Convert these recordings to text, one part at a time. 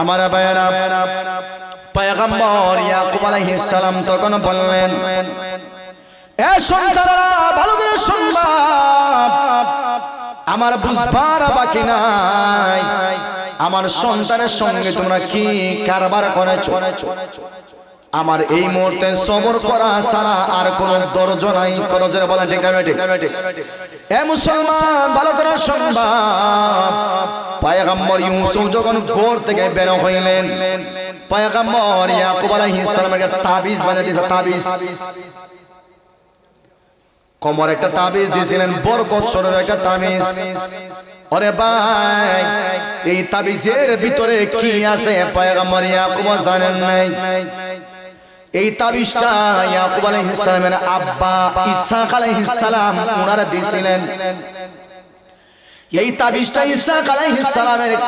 আমার ভাইয়েরা পয়গম্বর ইয়াকুব আলাইহিস সালাম তখন বললেন, এ সন্তানরা, ভালো করে আমার বুঝবার বাকি নাই। আমার সন্তানের সঙ্গে তোমরা কি কারবার করেছ? আমার এই মুহূর্তে সবর করা ছাড়া আর কোন দরজ নাই। কত জোরে বলেন ঠিক না? এ মুসলমান ভালো করে শুনবা। পায়গাম্বর ইউসুফ যখন গোর থেকে বের হইলেন পায়গাম্বর ইয়াকুব আলাইহিস সালামের কাছে তাবিজ বানিয়ে দিয়েছে তাবিজ। কমর একটা তাবিজ দিয়েছিলেন বরকত স্বরূপ একটা তাবিজ। ওরে ভাই এই তাবিজের ভিতরে কি আছে? পয়গম্বর ইয়াকুব জানেন নাই। এই তাবিজটা ইয়াকুব আলাইহিস আব্বা ইসহাক এই তাবিজটা ইসহাক আলাইহিস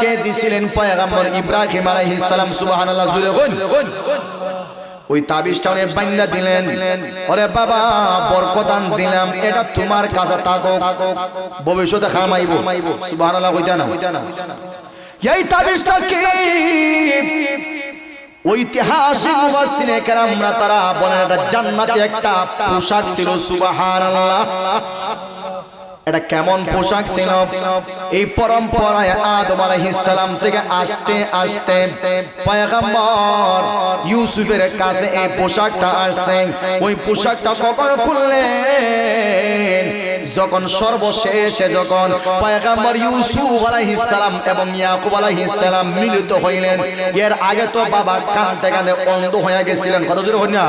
কে দিয়েছিলেন পয়গম্বর ইব্রাহিম সালাম, সুবহানাল্লাহ জুড়ে গুন ওই তাবিজটা উনি বাইন্দা দিলেন। ওরে বাবা, বরকদান দিলাম, এটা তোমার কাছে থাকো ভবিষ্যতে খামাইবো। সুবহানাল্লাহ, কইতা না? এই তাবিজটা কি? ঐতিহাসিক কেরামরা তারা বলেন এটা জান্নাতে একটা পোশাক ছিল, সুবহানাল্লাহ। এটা কেমন পোশাক ছিল? এই পরম্পরায় আদম আলাইহিস থেকে আসতে আসতে পয়গম্বর ইউসুফের কাছে এই পোশাকটা আসছে। ওই পোশাকটা কখন খুললেন? যখন সর্বশেষে যখন পয়গম্বর ইউসুফ আলাইহিস সালাম এবং ইয়াকুব আলাইহিস সালাম মিলিত হইলেন, এর আগে তো বাবা কাঁদতে কাঁদতে অন্ধ হয়ে গেছিলেন। কত জোরে হই না?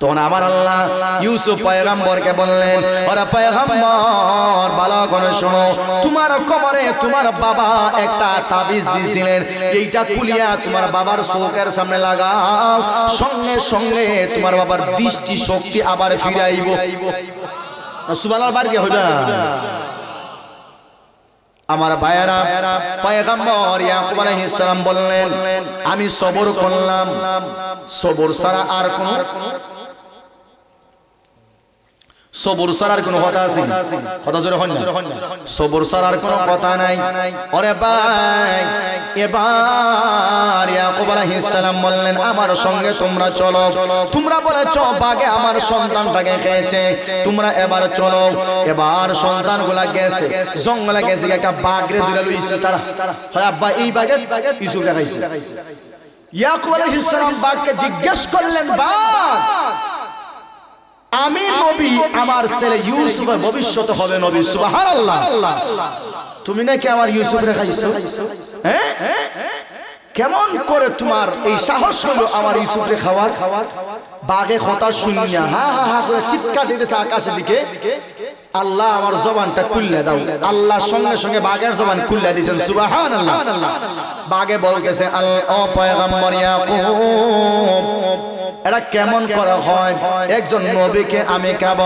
তখন আমার আল্লাহ ইউসুফ পয়গাম্বরকে বললেন ওরা পয়গাম্বর, ভালো করে শোনো, তোমার কবরে তোমার বাবা একটা তাবিজ দিয়েছিলেন। এইটা কুলিয়া তোমার বাবার চোখের সামনে লাগাও। সঙ্গে সঙ্গে তোমার বাবার দৃষ্টি শক্তি আবার ফিরাইব। আমার ভাইয়েরা পায়গাম্বর ইয়াকুব আলাইহিস সালাম বললেন আমি সবর করলাম। সবর ছাড়া আর কোন সবর ছাড়ার কোনো কথা আছে কথা জোরে হন না। সবর ছাড়ার কোনো কথা নাই। ওরে ভাই এবার ইয়াকুব আলাইহিস সালাম বললেন আমার সঙ্গে তোমরা চলো। তোমরা বলেছ বাগে আমার সন্তানটাকে খেয়েছে। তোমরা এবার চলো। এবার সন্তানগুলা গেছে। জঙ্গলে গেছে একটা বাগরে ধরে লইছে তারা। হয় আব্বা এই বাগে দেখাইছে ইয়াকুব আলাইহিস সালাম বাগকে জিজ্ঞেস করলেন বাগ আমি নবী আমার ছেলে ইউসুফের ভবিষ্যতে হবে নবী সুবহানাল্লাহ। তুমি নাকি আমার ইউসুফ রেখাইছো হ্যাঁ? কেমন করে তোমার এই সাহস হলো আমার ইউসুফরে খাওয়ার খাওয়ার? বাগে কথা শুনিয়া হা হা হা করে চিৎকার দিতেছে আকাশের দিকে। আল্লাহ আমার জবানটা খুললে দাও। আল্লাহ সঙ্গে সঙ্গে বাগের জবান খুললে দিয়েছেন সুবহানাল্লাহ। বাগে বলতেছে আল্লাহ ও পয়গম্বর ইয়াকুব। এটা কেমন করা হয়? একজন নবীকে আমি কেব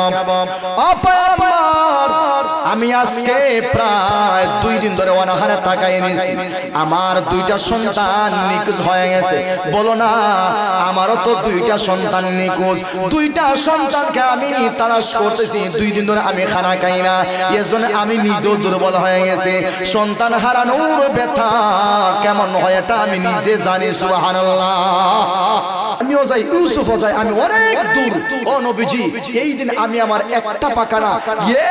আমি আজকে প্রায় দুই দিন ধরে অনাহারে তাকাই নিছি। আমার দুইটা সন্তান নিখোঁজ হয়ে গেছে। বলো না আমারও তো দুইটা সন্তান নিখোঁজ। দুইটা সন্তানকে আমি তালাশ করতেছি। দুই দিন ধরে আমি খানা খাই না। এর জন্য আমি নিজেও দুর্বল হয়ে গেছে। সন্তান হারানোর ব্যথা কেমন হয় এটা আমি নিজে জানি সুবহানাল্লাহ। আমিও যাই ইউসুফও যাই আমি অনেক দূর। ও নবীজি এই দিন আমি আমার একটা পাকা না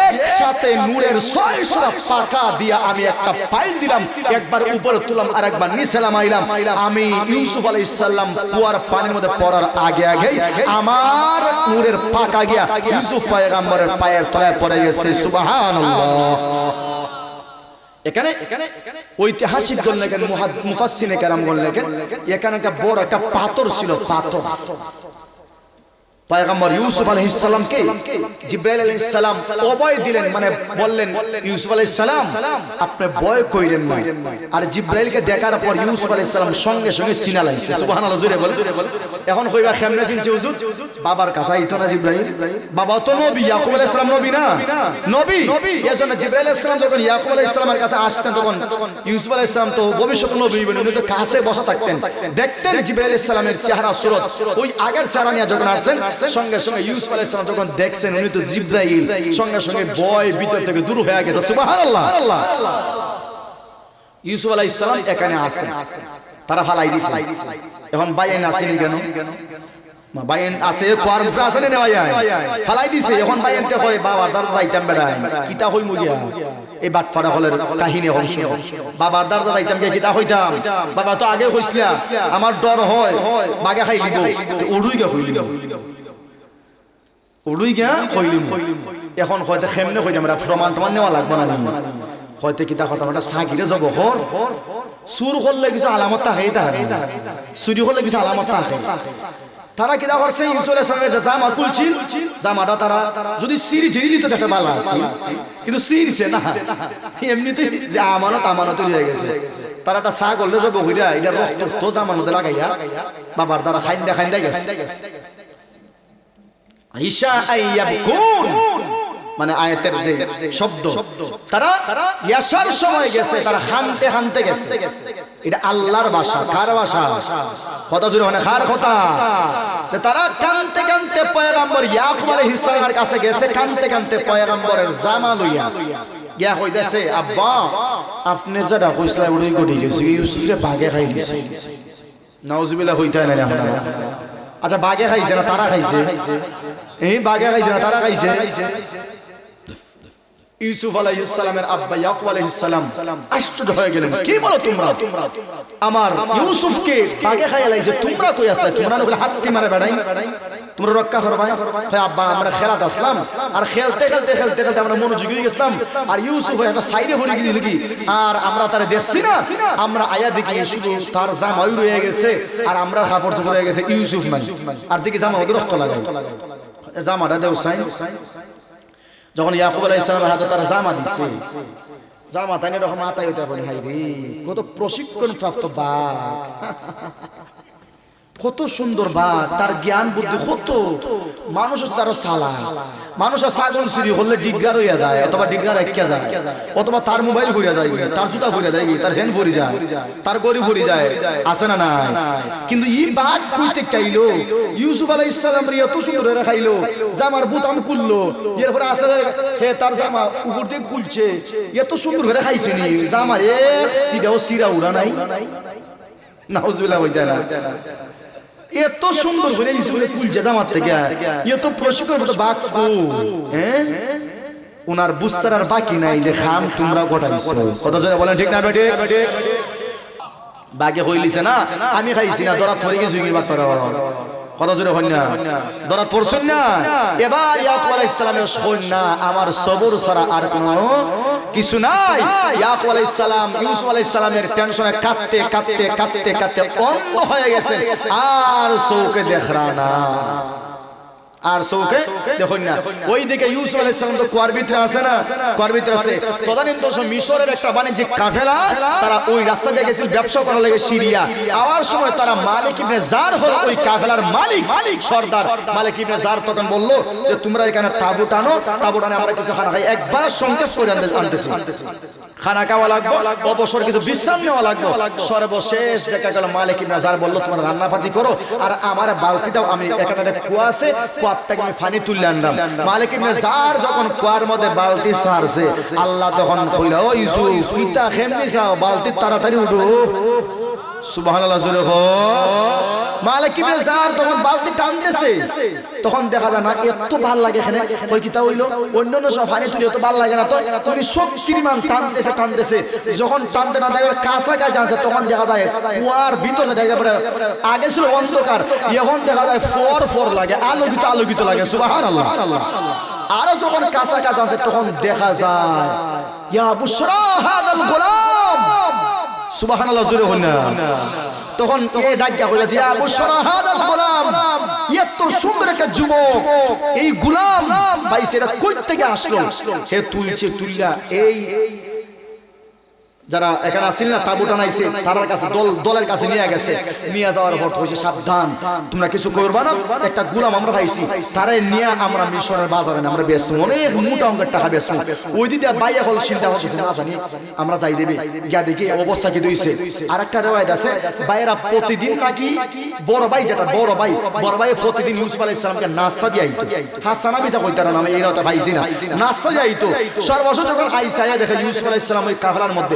একসাথে নূরের ছয়শটা পাকা দিয়া আমি একটা পাইল দিলাম একবার উপরে তুললাম আর একবার নিচেলাম আইলাম আমি ইউসুফ আলাইহিস সালাম কুয়ার পানির মধ্যে পড়ার আগে আগে আমার নূরের পাকা গিয়া ইউসুফ পয়গম্বরের পায়ের তলায় পড়ে গেছে সুবহানাল্লাহ। এখানে ঐতিহাসিক গণ লেখেন মুফাসসিনে কেরাম গণ লেখেন এখানে। একটা বড় একটা পাথর ছিল পাথর। পয়গম্বর ইউসুফ আলাইহিস জিব্রাইল দিলেন মানে বললেন ইউসুফ আপনি ভয় কইলেন না আর জিব্রাইলকে দেখার পর ইউসুফ আলাইহিস সালাম সঙ্গে সঙ্গে সিনা লাইছে। সুবহানাল্লাহ জোরে বল এখন কইবা কেমনে চিনছে হুজুর? বাবার কাছে আইতো না জিব্রাইল। বাবা তো নবী ইয়াকুব আলাইহিস সালাম নবী না? নবী? এজন্য জিব্রাইল আলাইহিস সালাম যখন ইয়াকুব আলাইহিস সালামের কাছে আসতেন তখন ইউসুফ আলাইহিস সালাম তো ভবিষ্যৎ নবী হবেন উনি তো কাছে বসা থাকতেন। দেখতেন জিব্রাইল আলাইহিস সালামের চেহারা সুরত। ওই আগের চেহারা নিয়ে যখন আসছেন সঙ্গে সঙ্গে ইউসুফ আলাইহিস সালাম যখন দেখছেন উনি তো জিব্রাইল সঙ্গে সঙ্গে ভয় ভিতর থেকে দূর হয়ে গেছে। সুবহানাল্লাহ। ইউসুফ আলাইহিস সালাম এখানে আছে তারা ফালাই দিছে। এখন বাইন আসেনি কেন? মা বাইন আছে কোয়ার মুফরা আছে না ফালাই দিছে এখন বাইন তে কয় বাবা দার দাইতাম বেড়াই কিতা হই মুগিয়া এই বাট ফাড়া হলের কাহিনী হংস বাবার দার দাইতাম কে কিতা হইতাম? বাবা তো আগে কইছিলা আমার ডর হয়। বাগে খাই লিব উড়ুই গা হইলি উড়ুই গা কইলিম এখন হয়তো খেমনে কইতাম প্রমাণ প্রমাণ নেওয়া লাগবে না হয়তো কিতা কথা আমরা সাকিরে যাব হর সুর করলে কিছু আলামত থাকে তাহারে চুরি করলে কিছু আলামত থাকে তারা কিনা করছে সালামের যে জামা খুলছিল জামাটা তারা যদি সিরি ঝিরি দিত একটা বালা আছে কিন্তু সিরছে না। এমনিতে যে আমানত আমানত হয়ে গেছে তারা একটা চা করলে যাব হইরা এটা রক্ত তো জামানত লাগাইয়া বাবার দ্বারা খাইন্দা খাইন্দা গেছে। ঈশা আইয়াবকুন। মানে আয়াতের যে শব্দ, তারা ইয়াসার সময় গেছে, তারা হানতে হানতে গেছে। এটা আল্লাহর ভাষা, কার ভাষা? কথা জুড়ে মানে কার কথা? তারা কানতে কানতে পয়গম্বর ইয়াকুব আলাইহিস সালামের কাছে গেছে, কানতে কানতে পয়গম্বরের জামা লইয়া। গিয়া কইতাছে, আব্বা, আপনি যারা কইসলা উড়ি গড়ি গেছে ইউসুফরে বাগে খাই দিছে। নাউজুবিল্লাহ হইতা না এখন আচ্ছা বাগে খাইছে না তারা খাইছে? এই বাগে খাইছে না তারা খাইছে? ইউসুফ আলাইহিস সালামের আব্বা ইয়াকুব আলাইহিস সালাম আশ্চর্য হয়ে গেলেন। কি বলো তোমরা? আমার ইউসুফকে বাগে খাইয়া লাইছে তোমরা কই আসলে? তোমরা নকলে হাতটি মারে বেড়াই। তোমরা রক্ষা করবা হয় আব্বা আমরা খেলাতে আসলাম। আর খেলতে খেলতে খেলতে খেলতে আমরা মনোযোগী হয়ে গেছিলাম। আর ইউসুফ একটা সাইডে হয়ে গিয়ে লিখি আর আমরা তারে দেখছি না। আমরা আয়া দেখি শুধু তার জামাই রয়ে গেছে। আর আমরা কাপড় চোপড় হয়ে গেছে ইউসুফ নাই। আর দেখি জামা ওদের রক্ত লাগাই জামাটা দেও সাইন যখন ইয়াকুব আলাইহিস ইসলামের হাতে তারা জামা দিচ্ছে জামা তাই রকম মাথায় ওইটা বলে হাই কত প্রশিক্ষণ প্রাপ্ত বা কত সুন্দর বা, তার জ্ঞান বুদ্ধি কত। মানুষ তার সালা। মানুষ ছাগল চুরি হলে ডিগ্গার হইয়া যায়, অথবা ডিগ্গার একিয়া যায়, অথবা তার মোবাইল ঘুরিয়া যায়, তার জুতা ঘুরিয়া যায়, তার হ্যান্ড ভরি যায়, তার গড়ি ভরি যায়, আছে না নাই? কিন্তু ই বাদ কইতে চাইলো, ইউসুফ আলাইহিস সালাম রে এত সুন্দর করে খাইলো, জামার বুতাম খুললো, এরপরে আছে হে তার জামা উপর দিয়ে খুলছে, এত সুন্দর করে খাইছে নি, জামার এক সিরাও সিরা উড়া নাই। নাউজুবিল্লাহ হই যায় না। এত সুন্দর করে ইসুফের কুলছে জামাত থেকে। এত প্রশিক্ষণ মতো বাক্য হ্যাঁ? ওনার বুস্তার আর বাকি নাই যে খাম তোমরা গোটাইছো কত জোরে বলেন ঠিক না বেটে? বাগে হইলিছে না? আমি খাইছি না দরা থরে গেছি কি বাত কত জোরে হন না? দরা পড়ছেন না? এবার ইয়াকুব আলাইহিস সালামের শোন না আমার সবর ছাড়া আর কোনো কিছু নাই। ইয়াকুব আলাইহিস সালাম, ইউসুফ আলাইহিস সালামের টেনশনে কাঁদতে কাঁদতে কাঁদতে কাঁদতে অন্ধ হয়ে গেছে। আর চৌকে দেখরা না। আর চৌকে দেখুন না। ওই দিকে ইউসুফ আলাইহিস সালাম তো কুয়ার ভিতরে আছে না। কুয়ার ভিতরে আছে তদানীন্তন সময় মিশরের একটা বাণিজ্যিক কাফেলা তারা ওই রাস্তা দিয়ে গেছিল ব্যবসা করার লাগে সিরিয়া। আওয়ার সময় তারা মালিক ইবনে জার হলো ওই কাফেলার মালিক মালিক সর্দার। মালিক ইবনে জার তখন বলল যে, তোমরা এখানে তাবু টানো তাবু টানে আমরা কিছু খানা খাই। একবার সংকেত করে আনতে আনতেছি। খানা খাওয়া লাগবে, অবসর কিছু বিশ্রাম নেওয়া লাগবে। সর্বশেষ দেখা গেল মালিক ইবনে জার বলল, তোমরা রান্নাপাতি করো, আর আমার বালতি দাও আমি এখানে কুয়া আছে আমি ফানি তুলে আনলাম। মালিক ইবনে জার যখন কুয়ার মধ্যে বালতি সারছে, আল্লাহ তখন কইল, ও ইউসুফ, কিতা খেমনি যাও বালতি তাড়াতাড়ি উঠো। সুবহানাল্লাহ, জোরে হো মালিক ইবনে জার যখন বালতি টানতেছে তখন দেখা যায় না এত ভালো লাগে এখানে। কই কিতা হইল? অন্যান্য সব পানি তুলে এত ভালো লাগে না তো। উনি শক্তিমান টানতেছে টানতেছে। যখন টানতে না দেয় কাঁচা কাছে আনছে তখন দেখা যায় কুয়ার ভিতরে দেখা পড়ে আগে ছিল অন্ধকার এখন দেখা যায় ফর ফর লাগে আলোকিত আলোকিত লাগে। সুবহানাল্লাহ। আরও যখন কাঁচা কাছে আনছে তখন দেখা যায়। ইয়া বুশরা হাদাল গোলাম। সুবহানাল্লাহ জোরে হন না। তখন এ ডাকিয়া কইলাছে ইয়া বুশরা হাদাল গোলাম তো সুন্দর একটা যুবক এই গোলাম ভাই সেটা কই থেকে আসলো সে তুলছে তুলিয়া এই যারা এখানে আসিল না, তাবু টানাইছে তার কাছে দল দলের কাছে নিয়ে গেছে। নিয়ে যাওয়ার পর হয়েছে সাবধান। তোমরা কিছু করবা না, একটা গুলাম আমরা পাইছি। তারে নিয়ে আমরা মিশরের বাজারে আমরা বেচবো অনেক মোটা অঙ্কের টাকা বেচবো ওই দিদি বাইয়া হল চিন্তা হচ্ছে না জানি, আমরা যাই দেবে। গিয়া দেখি অবস্থা কি দইছে আর একটা রেওয়ায়ত আছে, বাইরা প্রতিদিন নাকি বড় ভাই যেটা বড় ভাই বড় ভাই প্রতিদিন ইউসুফ আলাইহিস সালামকে নাস্তা দিয়ে আইতো। হাসানা বিজা কইতার নামে, এই রাতে ভাইজি না। নাস্তা দিয়ে আইতো। সর্বশেষ যখন আইসা দেখে ইউসুফ আলাইহিস সালাম ওই কাফেলার মধ্যে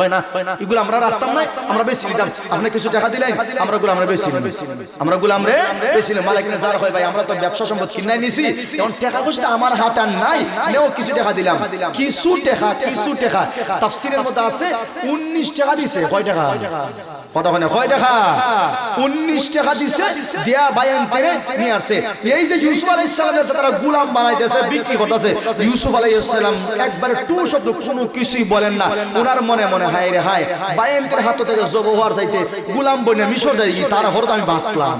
হয় না? এগুলো আমরা রাখতাম না আমরা বেশি নিতাম। আপনি কিছু টাকা দিলেন, আমরা গুলো আমরা বেশি। আমরা গুলাম রে বেশি নিলাম। মালিক যার হয়, ভাই, আমরা তো ব্যবসা সম্পদ কিনাই নিছি। এখন টাকা পয়সা আমার হাত আর নাই। নেও কিছু টাকা দিলাম। কিছু টাকা কিছু টাকা। তাফসিরের মধ্যে আছে 19 টাকা দিছে। কয় টাকা? কত কয় টাকা 19 টাকা দিছে, দেয়া বায়ান করে নিয়ে আসছে। এই যে ইউসুফ আলাইহিস সালামের তারা একবারে কিছুই বলেন না। মনে মনে রে হায় হওয়ার যাইতে গুলাম তার হরত আমি বাঁচলাম।